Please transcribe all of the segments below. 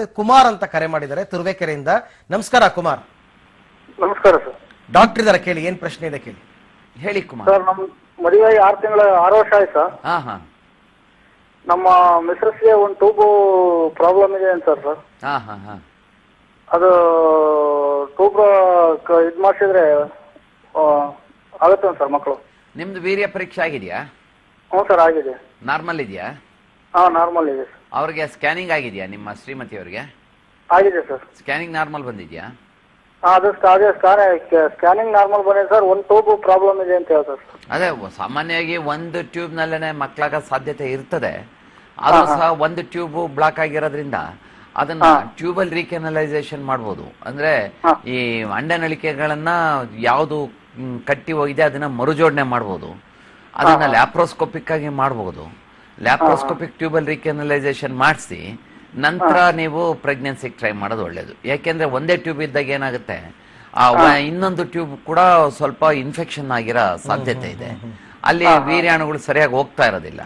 ಕುಮಾರ್ ಅಂತ ಕರೆ ಮಾಡಿದ್ದಾರೆ ತುರುವೇಕೆರೆಯಿಂದ. ನಮಸ್ಕಾರ ಕುಮಾರ್. ನಮಸ್ಕಾರ ಸರ್. ಡಾಕ್ಟರ್ ಇದಾರೆ ಕೇಳಿ ಏನ್ ಪ್ರಶ್ನೆ ಇದೆ ಕೇಳಿ. ಹೇಳಿ ಕುಮಾರ್. ಸರ್ ನಮ್ ಮದುವೆ ಆರು ತಿಂಗಳ ಆರು ವರ್ಷ ಆಯ್ತು ಸರ್. ಹಾ ಹಾ. ನಮ್ಮ ಮಿಸ್ರೆಸ್ಗೆ ಒಂದು ಟ್ಯೂಬು ಪ್ರಾಬ್ಲಮ್ ಇದೆ ಅಂತ ಸರ್. ಹಾ ಹಾ ಹಾ. ಅದು ಟ್ಯೂಬ್ ಇದ್ ಮಾಡಿಸಿದ್ರೆ ಆಗುತ್ತೆ ಸರ್ ಮಕ್ಕಳು? ನಿಮ್ದು ವೀರ್ಯ ಪರೀಕ್ಷೆ ಆಗಿದೆಯಾ? ಹ್ಞೂ ಸರ್ ಆಗಿದೆ. ನಾರ್ಮಲ್ ಇದೆಯಾ? ಹಾಂ ನಾರ್ಮಲ್ ಇದೆ. ಸರ್ ಅವ್ರಿಗೆ ಸ್ಕ್ಯಾನಿಂಗ್ ಆಗಿದೆಯಾ ನಿಮ್ಮ ಶ್ರೀಮತಿ ಅವರಿಗೆ? ಆಗಿದೆ ಸರ್ ಸ್ಕ್ಯಾನಿಂಗ್ ನಾರ್ಮಲ್ ಬಂದಿದ್ಯಾ? ಹಾಂ ಅದು ಸ್ಕ- ಅದೇ ಸ್ಕ್ಯಾನಿಂಗ್ ನಾರ್ಮಲ್ ಬಂದಿದೆ ಸರ್ ಒಂದು ಟ್ಯೂಬ್ ಪ್ರಾಬ್ಲಮ್ ಇದೆ ಅಂತ ಹೇಳ್ತಾರೆ ಸರ್ ಅದೇ ವ- ಸಾಮಾನ್ಯವಾಗಿ ಒಂದು ಟ್ಯೂಬ್ ನಲ್ಲೇನೆ ಮಕ್ಕಳಾಗ ಸಾಧ್ಯತೆ ಇರ್ತದೆ. ಅದು ಸಹ ಒಂದು ಟ್ಯೂಬ್ ಬ್ಲಾಕ್ ಆಗಿರೋದ್ರಿಂದ ಅದನ್ನ ಟ್ಯೂಬಲ್ ರೀಕೆನಲೈಸೇಷನ್ ಮಾಡ್ಬೋದು. ಅಂದ್ರೆ ಈ ಅಂಡನಳಿಕೆಗಳನ್ನ ಯಾವುದು ಮ್, ಕಟ್ಟಿ ಹೋಗಿದೆ ಅದನ್ನ ಮರುಜೋಡಣೆ ಮಾಡ್ಬೋದು. ಅದನ್ನ ಲ್ಯಾಪ್ರೋಸ್ಕೋಪಿಕ್ ಆಗಿ ಮಾಡ್ಬೋದು. ಲ್ಯಾಪ್ರೋಸ್ಕೋಪಿಕ್ ಟ್ಯೂಬಲ್ ರೀಕೆನಲೈಸೇಷನ್ ಮಾಡಿಸಿ ನಂತರ ನೀವು ಪ್ರೆಗ್ನೆನ್ಸಿಗೆ ಟ್ರೈ ಮಾಡೋದು ಒಳ್ಳೇದು. ಯಾಕೆಂದ್ರೆ ಒಂದೇ ಟ್ಯೂಬ್ ಇದ್ದಾಗ ಏನಾಗುತ್ತೆ? ಆ ಇನ್ನೊಂದು ಟ್ಯೂಬ್ ಕೂಡ ಸ್ವಲ್ಪ ಇನ್ಫೆಕ್ಷನ್ ಆಗಿರೋ ಸಾಧ್ಯತೆ ಇದೆ. ಅಲ್ಲಿ ವೀರ್ಯಾಣುಗಳು ಸರಿಯಾಗಿ ಹೋಗ್ತಾ ಇರೋದಿಲ್ಲ.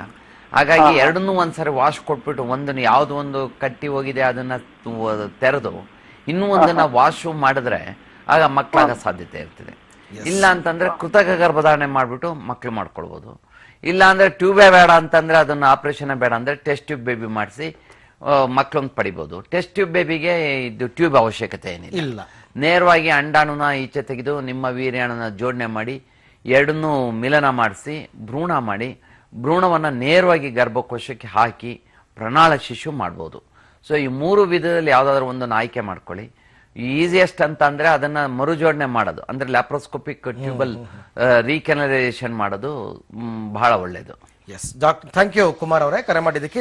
ಹಾಗಾಗಿ ಎರಡನ್ನೂ ಒಂದ್ಸರಿ ವಾಶ್ ಕೊಟ್ಬಿಟ್ಟು ಒಂದನ್ನು ಯಾವ್ದು ಒಂದು ಕಟ್ಟಿ ಹೋಗಿದೆ ಅದನ್ನ ತೆರೆದು ಇನ್ನೂ ಒಂದನ್ನ ವಾಶು ಮಾಡಿದ್ರೆ ಆಗ ಮಕ್ಕಳಾಗ ಸಾಧ್ಯತೆ ಇರ್ತದೆ. ಇಲ್ಲ ಅಂತಂದ್ರೆ ಕೃತಕ ಗರ್ಭಧಾರಣೆ ಮಾಡ್ಬಿಟ್ಟು ಮಕ್ಕಳು ಮಾಡ್ಕೊಳ್ಬೋದು. ಇಲ್ಲ ಅಂದ್ರೆ ಟ್ಯೂಬೇ ಬೇಡ ಅಂತಂದ್ರೆ ಅದನ್ನ ಆಪರೇಷನ್ ಬೇಡ ಅಂದ್ರೆ ಟೆಸ್ಟ್ ಟ್ಯೂಬ್ ಬೇಬಿ ಮಾಡಿಸಿ ಮಕ್ಕಳನ್ನ ಪಡಿಬೋದು. ಟೆಸ್ಟ್ ಟ್ಯೂಬ್ ಬೇಬಿಗೆ ಇದು ಟ್ಯೂಬ್ ಅವಶ್ಯಕತೆ ಏನಿಲ್ಲ. ಇಲ್ಲ. ನೇರವಾಗಿ ಅಂಡಾಣುನ ಈಚೆ ತೆಗೆದು ನಿಮ್ಮ ವೀರ್ಯಾಣುನ ಜೋಡಣೆ ಮಾಡಿ ಎರಡನ್ನೂ ಮಿಲನ ಮಾಡಿಸಿ ಭ್ರೂಣ ಮಾಡಿ ಭ್ರೂಣವನ್ನು ನೇರವಾಗಿ ಗರ್ಭಕೋಶಕ್ಕೆ ಹಾಕಿ ಪ್ರಣಾಳ ಶಿಶು ಮಾಡ್ಬೋದು. ಸೊ ಈ ಮೂರು ವಿಧದಲ್ಲಿ ಯಾವುದಾದ್ರೂ ಒಂದನ್ನು ಆಯ್ಕೆ ಮಾಡ್ಕೊಳ್ಳಿ. ಈಸಿಯೆಸ್ಟ್ ಅಂತ ಅಂದ್ರೆ ಅದನ್ನ ಮರುಜೋಡಣೆ ಮಾಡೋದು. ಅಂದ್ರೆ ಲ್ಯಾಪ್ರೋಸ್ಕೋಪಿಕ್ ಟ್ಯೂಬಲ್ ರೀಕೆನಲೈಸೇಷನ್ ಮಾಡೋದು ಬಹಳ ಒಳ್ಳೇದು. Yes doctor thank you Kumar ಅವರೇ. ಕರೆ ಮಾಡಿದ್ದಕ್ಕೆ